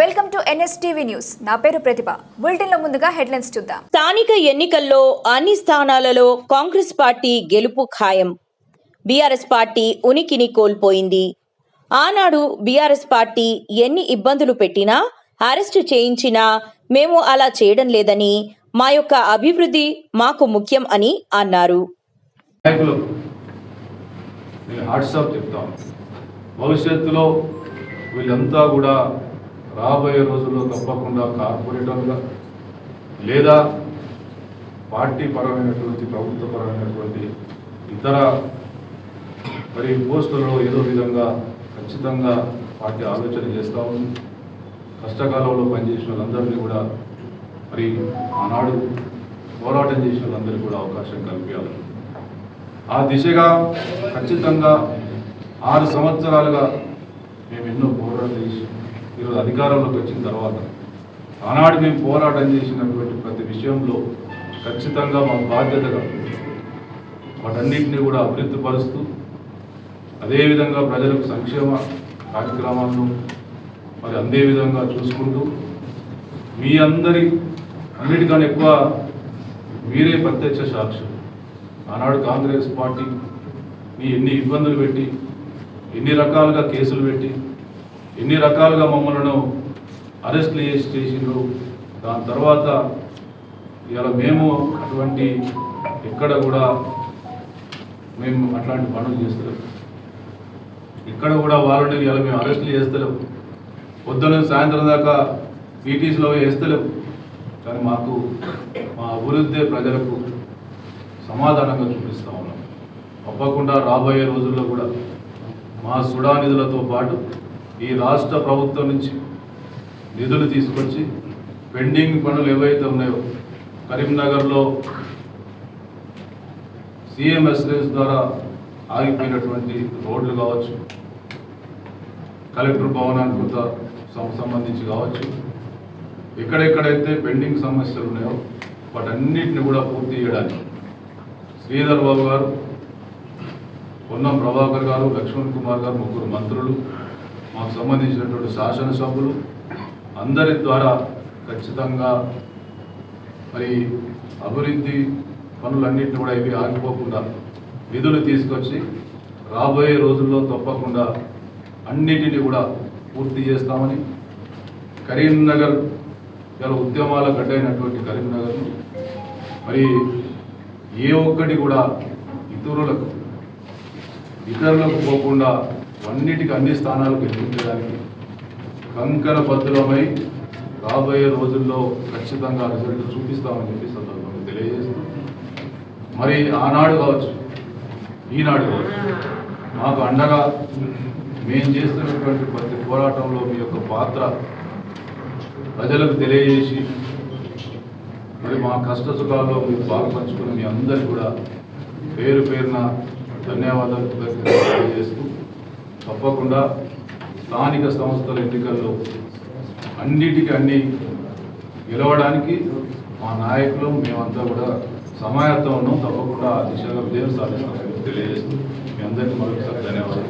Welcome to NSTV news. నా పేరు ప్రతిభ. బులెటిన్లో ముందుగా హెడ్లైన్స్ చూద్దాం. స్థానిక ఎన్నికల్లో అన్ని స్థానాలలో కాంగ్రెస్ పార్టీ గెలుపు ఖాయం. బీఆర్ఎస్ పార్టీ ఉనికిని కోల్పోయింది. ఆనాడు బీఆర్ఎస్ పార్టీ ఎన్ని ఇబ్బందులు పెట్టినా అరెస్టు చేయించినా మేము అలా చేయడం లేదని మా యొక్క అభివృద్ధి మాకు ముఖ్యం అని అన్నారు. భవిష్యత్తులో వీళ్ళంతా కూడా రాబోయే రోజుల్లో తప్పకుండా కార్పొరేటర్గా లేదా పార్టీ పరమైనటువంటి ప్రభుత్వ పరమైనటువంటి ఇతర మరి పోస్టులలో ఏదో విధంగా ఖచ్చితంగా పార్టీ ఆలోచన చేస్తూ ఉంది. కష్టకాలంలో పనిచేసిన వాళ్ళందరినీ కూడా మరి ఆనాడు పోరాటం చేసిన వాళ్ళందరికీ కూడా అవకాశం కల్పించాలి. ఆ దిశగా ఖచ్చితంగా ఆరు సంవత్సరాలుగా మేము ఎన్నో పోరాటం చేసి ఈరోజు అధికారంలోకి వచ్చిన తర్వాత ఆనాడు మేము పోరాటం చేసినటువంటి ప్రతి విషయంలో ఖచ్చితంగా మా బాధ్యతగా వాటన్నింటినీ కూడా అభివృద్ధి పరుస్తూ అదేవిధంగా ప్రజలకు సంక్షేమ కార్యక్రమాలను మరి అందే విధంగా చూసుకుంటూ మీ అందరి అన్నిటికన్నా ఎక్కువ మీరే ప్రత్యక్ష సాక్షులు. ఆనాడు కాంగ్రెస్ పార్టీ మీ ఎన్ని ఇబ్బందులు పెట్టి ఎన్ని రకాలుగా కేసులు పెట్టి ఎన్ని రకాలుగా మమ్మల్ని అరెస్ట్లు చేసి చేసిండ్రు. దాని తర్వాత ఇలా మేము అటువంటి ఎక్కడ కూడా మేము అట్లాంటి పనులు చేస్తలేము ఇక్కడ కూడా వాళ్ళని ఇలా మేము అరెస్టులు చేస్తలేము పొద్దున సాయంత్రం దాకా ఈటీసీలో వేస్తలేము కానీ మాకు మా అభివృద్ధి ప్రజలకు సమాధానంగా చూపిస్తూ ఉన్నాం. తప్పకుండా రాబోయే రోజుల్లో కూడా మా సుడా నిధులతో పాటు ఈ రాష్ట్ర ప్రభుత్వం నుంచి నిధులు తీసుకొచ్చి పెండింగ్ పనులు ఏవైతే ఉన్నాయో కరీంనగర్లో సీఎం ఎస్రెన్స్ ద్వారా ఆగిపోయినటువంటి రోడ్లు కావచ్చు కలెక్టర్ భవనానికి కొంత సంబంధించి కావచ్చు ఎక్కడెక్కడైతే పెండింగ్ సమస్యలు ఉన్నాయో వాటన్నిటిని కూడా పూర్తి చేయడానికి శ్రీధర్ బాబు గారు పొన్నం ప్రభాకర్ గారు లక్ష్మణ్ కుమార్ గారు ముగ్గురు మంత్రులు మాకు సంబంధించినటువంటి శాసనసభ్యులు అందరి ద్వారా ఖచ్చితంగా మరి అభివృద్ధి పనులన్నింటినీ కూడా ఇవి ఆగిపోకుండా నిధులు తీసుకొచ్చి రాబోయే రోజుల్లో తప్పకుండా అన్నిటినీ కూడా పూర్తి చేస్తామని కరీంనగర్ ఇలా ఉద్యమాల గడ్డైనటువంటి కరీంనగర్ మరి ఏ ఒక్కటి కూడా ఇతరులకు ఇతరులకు పోకుండా అన్నిటికీ అన్ని స్థానాలకు గెలిపించడానికి కంకర బద్దులమై రాబోయే రోజుల్లో ఖచ్చితంగా రిజల్ట్ చూపిస్తామని చెప్పి సందర్భంగా తెలియజేస్తూ మరి ఆనాడు కావచ్చు ఈనాడు కావచ్చు మాకు అండగా మేము చేస్తున్నటువంటి ప్రతి పోరాటంలో మీ యొక్క పాత్ర ప్రజలకు తెలియజేసి మరి మా కష్ట సుఖాల్లో మీరు పాల్పంచుకుని మీ అందరికీ కూడా పేరు పేరున ధన్యవాదాలు. తెలియజేస్తూ తప్పకుండా స్థానిక సంస్థల ఎన్నికల్లో అన్నిటికీ అన్ని గెలవడానికి మా నాయకులు మేమంతా కూడా సమాయత్తం ఉన్నాం. తప్పకుండా ఆ దిశగా విజయం సాధిస్తామని తెలియజేస్తూ మీ అందరికీ మరొకసారి ధన్యవాదాలు.